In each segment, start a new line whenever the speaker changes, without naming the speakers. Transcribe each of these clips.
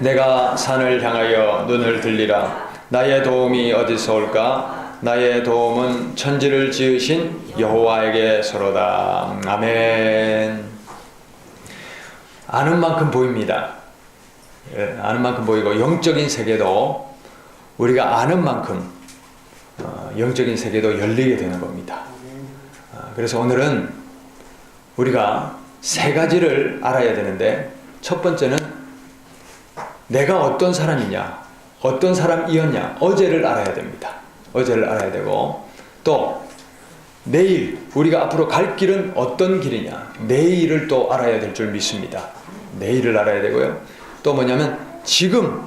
내가 산을 향하여 눈을 들리라. 나의 도움이 어디서 올까? 나의 도움은 천지를 지으신 여호와에게서로다. 아멘. 아는 만큼 보입니다. 예, 아는 만큼 보이고 영적인 세계도 우리가 아는 만큼 어, 영적인 세계도 열리게 되는 겁니다. 아, 그래서 오늘은 우리가 세 가지를 알아야 되는데 첫 번째는 내가 어떤 사람이냐, 어떤 사람이었냐, 어제를 알아야 됩니다. 어제를 알아야 되고 또 내일 우리가 앞으로 갈 길은 어떤 길이냐, 내일을 또 알아야 될 줄 믿습니다. 내일을 알아야 되고요. 또 뭐냐면 지금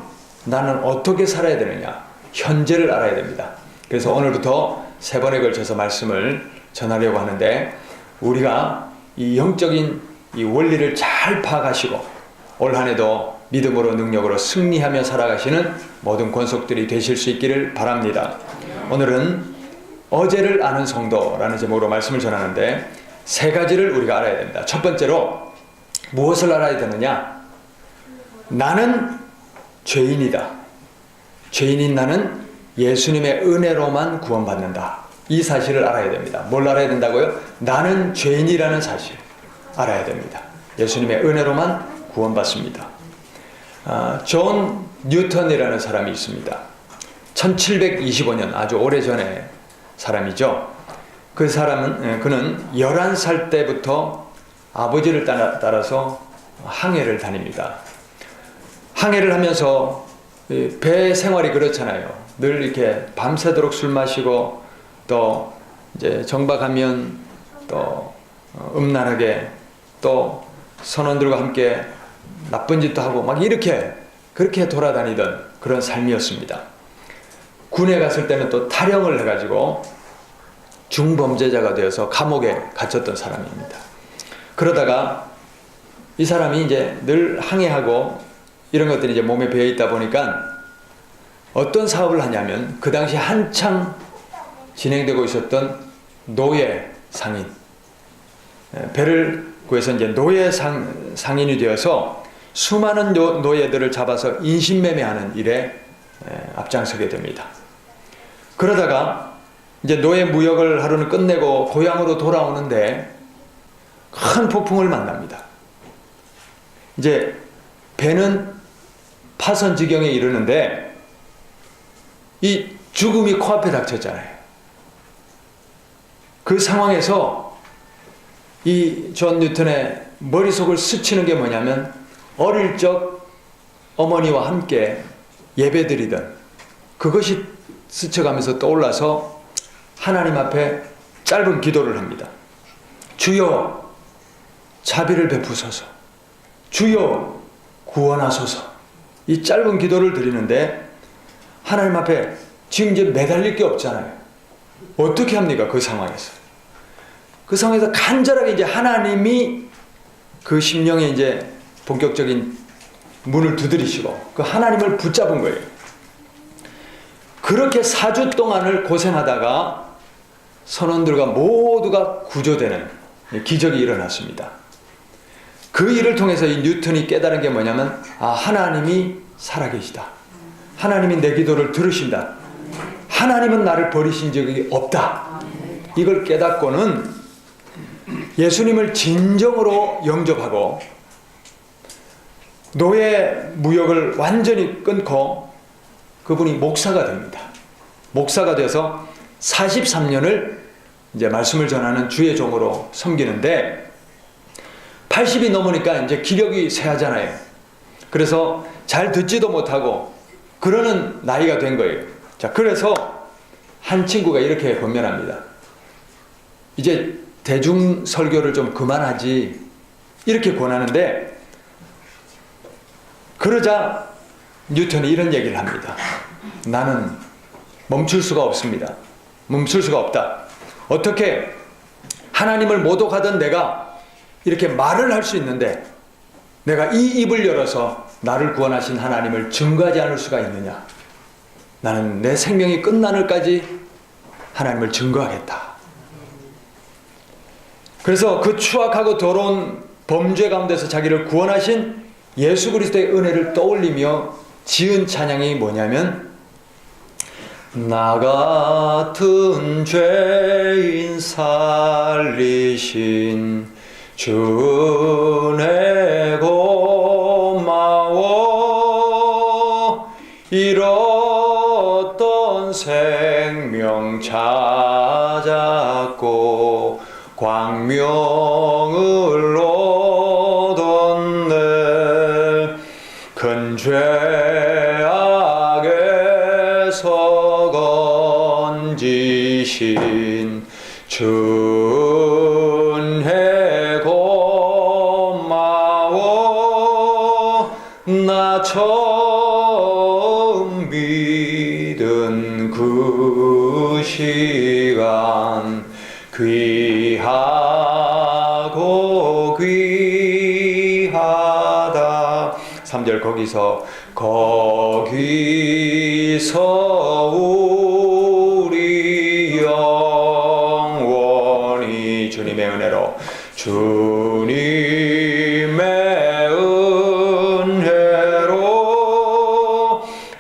나는 어떻게 살아야 되느냐, 현재를 알아야 됩니다. 그래서 오늘부터 세 번에 걸쳐서 말씀을 전하려고 하는데 우리가 이 영적인 이 원리를 잘 파악하시고 올 한해도 믿음으로 능력으로 승리하며 살아가시는 모든 권속들이 되실 수 있기를 바랍니다. 오늘은 어제를 아는 성도라는 제목으로 말씀을 전하는데 세 가지를 우리가 알아야 됩니다. 첫 번째로 무엇을 알아야 되느냐? 나는 죄인이다. 죄인인 나는 예수님의 은혜로만 구원받는다. 이 사실을 알아야 됩니다. 뭘 알아야 된다고요? 나는 죄인이라는 사실 알아야 됩니다. 예수님의 은혜로만 구원받습니다. 아, 존 뉴턴이라는 사람이 있습니다. 1725년 아주 오래 전에 사람이죠. 그 사람은 예, 그는 11살 때부터 아버지를 따라, 따라서 항해를 다닙니다. 항해를 하면서 이배 생활이 그렇잖아요. 늘 이렇게 밤새도록 술 마시고 또 이제 정박하면 또 어, 음란하게 또 선원들과 함께 나쁜 짓도 하고 막 이렇게 그렇게 돌아다니던 그런 삶이었습니다. 군에 갔을 때는 또 탈영을 해가지고 중범죄자가 되어서 감옥에 갇혔던 사람입니다. 그러다가 이 사람이 이제 늘 항해하고 이런 것들이 이제 몸에 배어 있다 보니까 어떤 사업을 하냐면 그 당시 한창 진행되고 있었던 노예 상인 에, 배를 구해서 이제 노예 상, 상인이 되어서 수많은 노, 노예들을 잡아서 인신매매하는 일에 에, 앞장서게 됩니다. 그러다가 이제 노예 무역을 하루는 끝내고 고향으로 돌아오는데 큰 폭풍을 만납니다. 이제 배는 파선 지경에 이르는데 이 죽음이 코앞에 닥쳤잖아요. 그 상황에서 이 존 뉴턴의 머릿속을 스치는 게 뭐냐면 어릴 적 어머니와 함께 예배드리던 그것이 스쳐가면서 떠올라서 하나님 앞에 짧은 기도를 합니다. 주여 자비를 베푸소서. 주여 구원하소서. 이 짧은 기도를 드리는데 하나님 앞에 지금 이제 매달릴 게 없잖아요. 어떻게 합니까? 그 상황에서. 그 상황에서 간절하게 이제 하나님이 그 심령에 이제 본격적인 문을 두드리시고 그 하나님을 붙잡은 거예요. 그렇게 4주 동안을 고생하다가 선원들과 모두가 구조되는 기적이 일어났습니다. 그 일을 통해서 이 뉴턴이 깨달은 게 뭐냐면 아 하나님이 살아계시다. 하나님이 내 기도를 들으신다. 하나님은 나를 버리신 적이 없다. 이걸 깨닫고는 예수님을 진정으로 영접하고 노예 무역을 완전히 끊고 그분이 목사가 됩니다. 목사가 돼서 43년을 이제 말씀을 전하는 주의 종으로 섬기는데 80이 넘으니까 이제 기력이 쇠하잖아요. 그래서 잘 듣지도 못하고 그러는 나이가 된 거예요. 자, 그래서 한 친구가 이렇게 권면합니다. 이제 대중 설교를 좀 그만하지. 이렇게 권하는데 그러자 뉴턴이 이런 얘기를 합니다. 나는 멈출 수가 없습니다. 멈출 수가 없다. 어떻게 하나님을 모독하던 내가 이렇게 말을 할 수 있는데 내가 이 입을 열어서 나를 구원하신 하나님을 증거하지 않을 수가 있느냐? 나는 내 생명이 끝나늘까지 하나님을 증거하겠다. 그래서 그 추악하고 더러운 범죄 가운데서 자기를 구원하신 예수 그리스도의 은혜를 떠올리며 지은 찬양이 뭐냐면 나 같은 죄인 살리신 주내 고마워. 잃었던 생명 찾 지신 준혜 고마워. 나 처음 믿은 그 시간 귀하고 귀하다. 3절 거기서 거기서 주님의 은혜로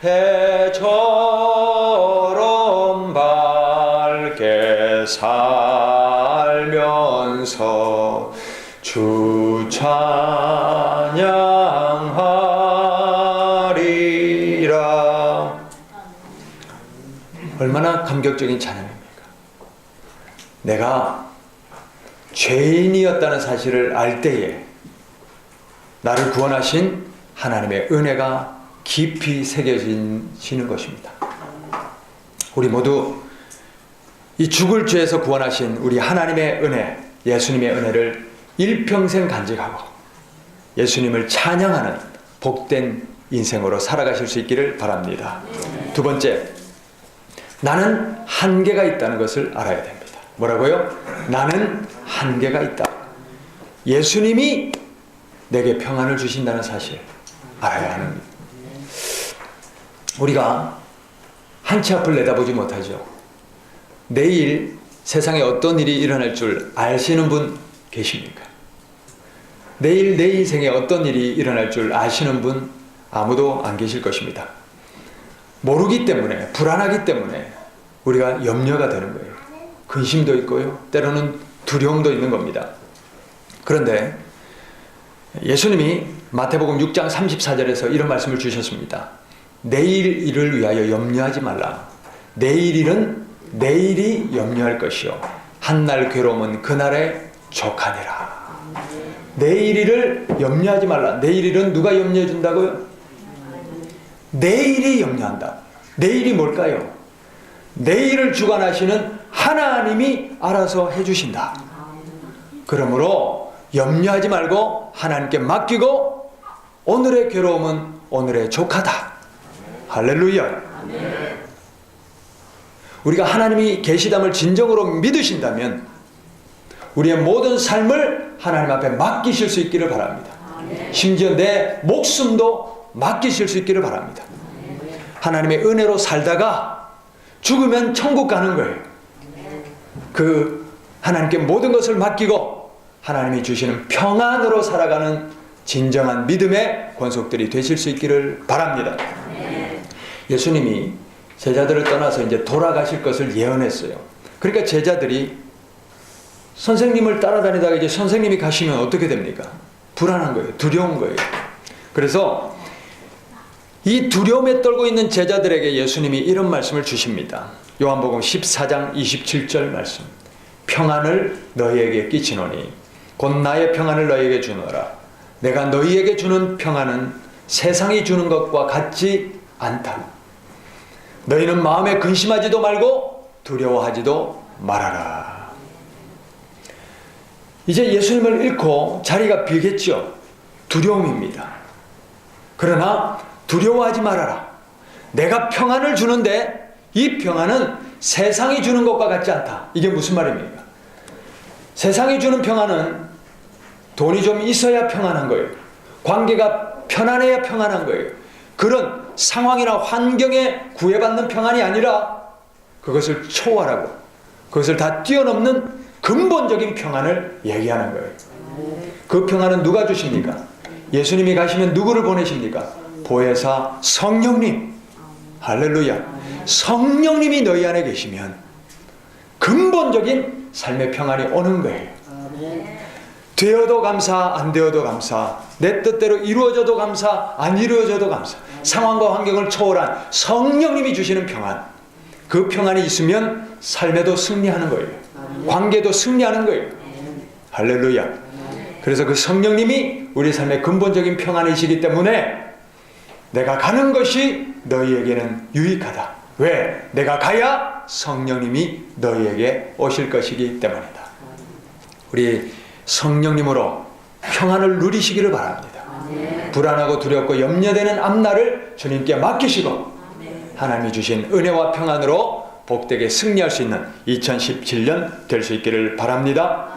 해처럼 밝게 살면서 주 찬양하리라 얼마나 감격적인 찬양입니까? 내가 죄인이었다는 사실을 알 때에 나를 구원하신 하나님의 은혜가 깊이 새겨지는 것입니다. 우리 모두 이 죽을 죄에서 구원하신 우리 하나님의 은혜, 예수님의 은혜를 일평생 간직하고 예수님을 찬양하는 복된 인생으로 살아가실 수 있기를 바랍니다. 두 번째, 나는 한계가 있다는 것을 알아야 됩니다. 뭐라고요? 나는 한계가 있다. 예수님이 내게 평안을 주신다는 사실 알아야 합니다. 우리가 한치 앞을 내다보지 못하죠. 내일 세상에 어떤 일이 일어날 줄 아시는 분 계십니까? 내일 내 인생에 어떤 일이 일어날 줄 아시는 분 아무도 안 계실 것입니다. 모르기 때문에, 불안하기 때문에 우리가 염려가 되는 거예요. 근심도 있고요. 때로는 두려움도 있는 겁니다. 그런데 예수님이 마태복음 6장 34절에서 이런 말씀을 주셨습니다. 내일 일을 위하여 염려하지 말라. 내일 일은 내일이 염려할 것이요. 한날 괴로움은 그날에 족하니라. 내일 일을 염려하지 말라. 내일 일은 누가 염려해 준다고요? 내일이 염려한다. 내일이 뭘까요? 내일을 주관하시는 하나님이 알아서 해주신다. 그러므로 염려하지 말고 하나님께 맡기고 오늘의 괴로움은 오늘의 족하다. 할렐루야. 우리가 하나님이 계시담을 진정으로 믿으신다면 우리의 모든 삶을 하나님 앞에 맡기실 수 있기를 바랍니다. 심지어 내 목숨도 맡기실 수 있기를 바랍니다. 하나님의 은혜로 살다가 죽으면 천국 가는 거예요. 그 하나님께 모든 것을 맡기고 하나님이 주시는 평안으로 살아가는 진정한 믿음의 권속들이 되실 수 있기를 바랍니다. 예수님이 제자들을 떠나서 이제 돌아가실 것을 예언했어요. 그러니까 제자들이 선생님을 따라다니다가 이제 선생님이 가시면 어떻게 됩니까? 불안한 거예요. 두려운 거예요. 그래서 이 두려움에 떨고 있는 제자들에게 예수님이 이런 말씀을 주십니다. 요한복음 14장 27절 말씀. 평안을 너희에게 끼치노니 곧 나의 평안을 너희에게 주노라. 내가 너희에게 주는 평안은 세상이 주는 것과 같지 않다. 너희는 마음에 근심하지도 말고 두려워하지도 말아라. 이제 예수님을 잃고 자리가 비겠죠. 두려움입니다. 그러나 두려워하지 말아라. 내가 평안을 주는데 이 평안은 세상이 주는 것과 같지 않다. 이게 무슨 말입니까? 세상이 주는 평안은 돈이 좀 있어야 평안한 거예요. 관계가 편안해야 평안한 거예요. 그런 상황이나 환경에 구애받는 평안이 아니라 그것을 초월하고 그것을 다 뛰어넘는 근본적인 평안을 얘기하는 거예요. 그 평안은 누가 주십니까? 예수님이 가시면 누구를 보내십니까? 보혜사 성령님. 할렐루야. 성령님이 너희 안에 계시면 근본적인 삶의 평안이 오는 거예요. 되어도 감사, 안 되어도 감사, 내 뜻대로 이루어져도 감사, 안 이루어져도 감사. 상황과 환경을 초월한 성령님이 주시는 평안. 그 평안이 있으면 삶에도 승리하는 거예요. 관계도 승리하는 거예요. 할렐루야. 그래서 그 성령님이 우리 삶의 근본적인 평안이시기 때문에 내가 가는 것이 너희에게는 유익하다. 왜? 내가 가야 성령님이 너희에게 오실 것이기 때문이다. 우리 성령님으로 평안을 누리시기를 바랍니다. 불안하고 두렵고 염려되는 앞날을 주님께 맡기시고 하나님이 주신 은혜와 평안으로 복되게 승리할 수 있는 2017년 될 수 있기를 바랍니다.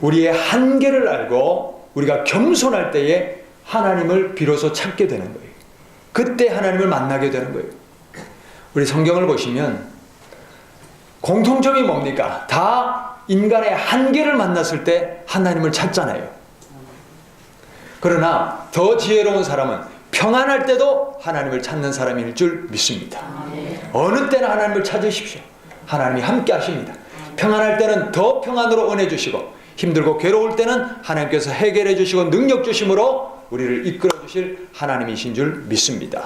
우리의 한계를 알고 우리가 겸손할 때에 하나님을 비로소 찾게 되는 거예요. 그때 하나님을 만나게 되는 거예요. 우리 성경을 보시면 공통점이 뭡니까? 다 인간의 한계를 만났을 때 하나님을 찾잖아요. 그러나 더 지혜로운 사람은 평안할 때도 하나님을 찾는 사람일 줄 믿습니다. 어느 때나 하나님을 찾으십시오. 하나님이 함께 하십니다. 평안할 때는 더 평안으로 은혜 주시고 힘들고 괴로울 때는 하나님께서 해결해 주시고 능력 주심으로 우리를 이끌어 주실 하나님이신 줄 믿습니다.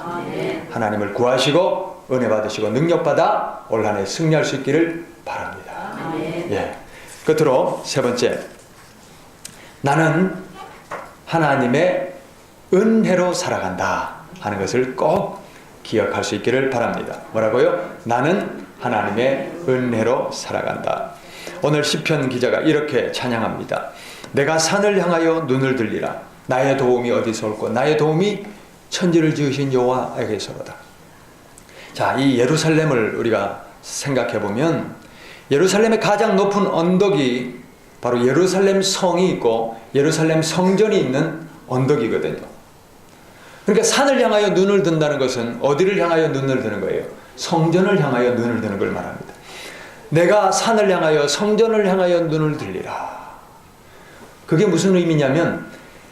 하나님을 구하시고 은혜 받으시고 능력 받아 올 한해 승리할 수 있기를 바랍니다. 예. 끝으로 세 번째. 나는 하나님의 은혜로 살아간다 하는 것을 꼭 기억할 수 있기를 바랍니다. 뭐라고요? 나는 하나님의 은혜로 살아간다. 오늘 시편 기자가 이렇게 찬양합니다. 내가 산을 향하여 눈을 들리라. 나의 도움이 어디서 올고 나의 도움이 천지를 지으신 여호와에게서로다. 자, 이 예루살렘을 우리가 생각해 보면 예루살렘의 가장 높은 언덕이 바로 예루살렘 성이 있고 예루살렘 성전이 있는 언덕이거든요. 그러니까 산을 향하여 눈을 든다는 것은 어디를 향하여 눈을 드는 거예요? 성전을 향하여 눈을 드는 걸 말합니다. 내가 산을 향하여 성전을 향하여 눈을 들리라. 그게 무슨 의미냐면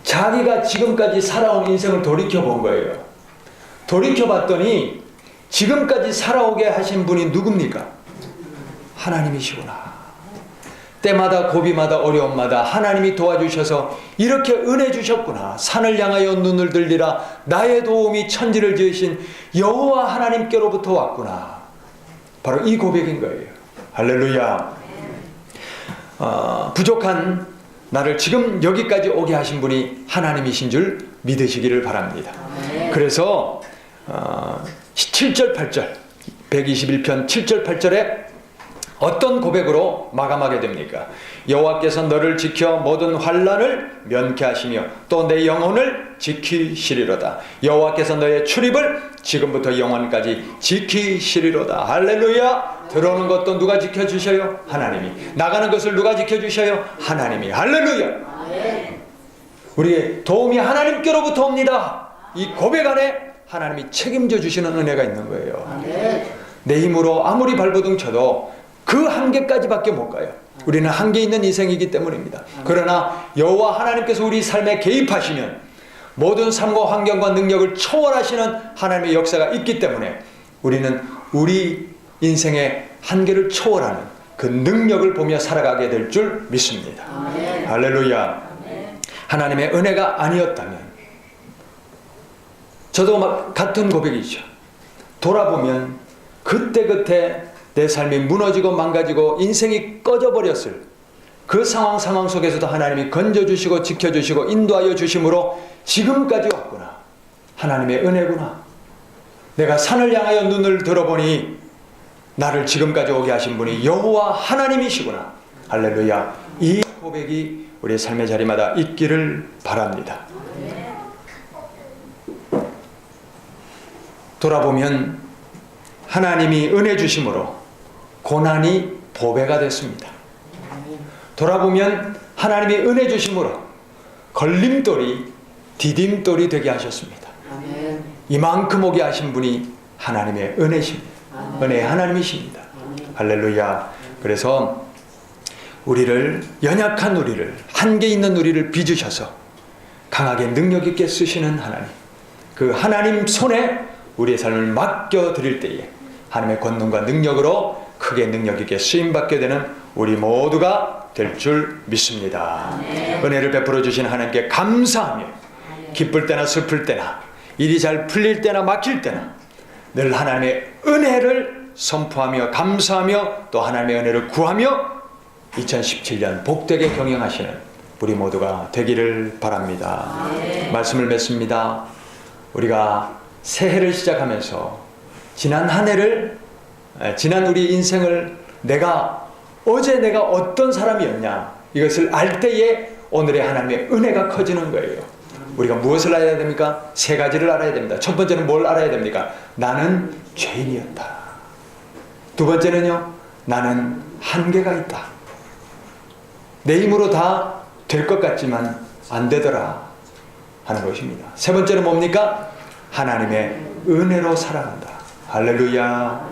자기가 지금까지 살아온 인생을 돌이켜 본 거예요. 돌이켜 봤더니 지금까지 살아오게 하신 분이 누굽니까? 하나님이시구나. 때마다 고비마다 어려움마다 하나님이 도와주셔서 이렇게 은혜 주셨구나. 산을 향하여 눈을 들리라. 나의 도움이 천지를 지으신 여호와 하나님께로부터 왔구나. 바로 이 고백인 거예요. 할렐루야. 어, 부족한 나를 지금 여기까지 오게 하신 분이 하나님이신 줄 믿으시기를 바랍니다. 그래서 어, 7절 8절 121편 7절 8절에 어떤 고백으로 마감하게 됩니까? 여호와께서 너를 지켜 모든 환란을 면케 하시며 또 내 영혼을 지키시리로다. 여호와께서 너의 출입을 지금부터 영원까지 지키시리로다. 할렐루야. 들어오는 것도 누가 지켜 주셔요? 하나님이. 나가는 것을 누가 지켜 주셔요? 하나님이. 할렐루야. 우리의 도움이 하나님께로부터 옵니다. 이 고백 안에 하나님이 책임져 주시는 은혜가 있는 거예요. 내 힘으로 아무리 발버둥 쳐도 그 한계까지밖에 못 가요. 우리는 한계 있는 인생이기 때문입니다. 그러나 여호와 하나님께서 우리 삶에 개입하시면 모든 삶과 환경과 능력을 초월하시는 하나님의 역사가 있기 때문에 우리는 우리 인생의 한계를 초월하는 그 능력을 보며 살아가게 될 줄 믿습니다. 할렐루야. 하나님의 은혜가 아니었다면 저도 막 같은 고백이죠. 돌아보면 그때그때 내 삶이 무너지고 망가지고 인생이 꺼져버렸을 그 상황 상황 속에서도 하나님이 건져주시고 지켜주시고 인도하여 주심으로 지금까지 왔구나. 하나님의 은혜구나. 내가 산을 향하여 눈을 들어보니 나를 지금까지 오게 하신 분이 여호와 하나님이시구나. 할렐루야. 이 고백이 우리의 삶의 자리마다 있기를 바랍니다. 돌아보면 하나님이 은혜 주심으로 고난이 보배가 됐습니다. 돌아보면 하나님이 은혜 주심으로 걸림돌이 디딤돌이 되게 하셨습니다. 이만큼 오게 하신 분이 하나님의 은혜십니다. 은혜의 하나님이십니다. 할렐루야. 그래서 우리를 연약한 우리를 한계 있는 우리를 빚으셔서 강하게 능력 있게 쓰시는 하나님. 그 하나님 손에 우리의 삶을 맡겨 드릴 때에 하나님의 권능과 능력으로 크게 능력 있게 쓰임 받게 되는 우리 모두가 될 줄 믿습니다. 은혜를 베풀어 주신 하나님께 감사하며 기쁠 때나 슬플 때나 일이 잘 풀릴 때나 막힐 때나 늘 하나님의 은혜를 선포하며 감사하며 또 하나님의 은혜를 구하며 2017년 복되게 경영하시는 우리 모두가 되기를 바랍니다. 말씀을 맺습니다. 우리가 새해를 시작하면서 지난 한 해를 에, 지난 우리 인생을 내가 어제 내가 어떤 사람이었냐 이것을 알 때에 오늘의 하나님의 은혜가 커지는 거예요. 우리가 무엇을 알아야 됩니까? 세 가지를 알아야 됩니다. 첫 번째는 뭘 알아야 됩니까? 나는 죄인이었다. 두 번째는요, 나는 한계가 있다. 내 힘으로 다 될 것 같지만 안 되더라 하는 것입니다. 세 번째는 뭡니까? 하나님의 은혜로 살아간다. 할렐루야.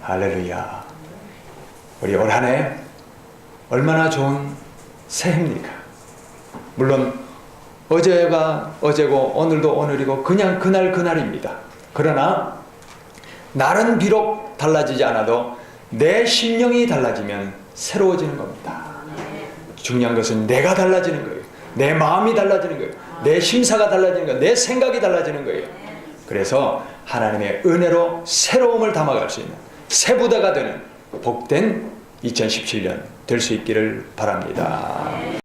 할렐루야. 우리 올 한 해 얼마나 좋은 새해입니까? 물론 어제가 어제고 오늘도 오늘이고 그냥 그날 그날입니다. 그러나 날은 비록 달라지지 않아도 내 심령이 달라지면 새로워지는 겁니다. 중요한 것은 내가 달라지는 거예요. 내 마음이 달라지는 거예요. 내 심사가 달라지는 거예요. 내 생각이 달라지는 거예요. 그래서 하나님의 은혜로 새로움을 담아갈 수 있는 새 부다가 되는 복된 2017년 될 수 있기를 바랍니다.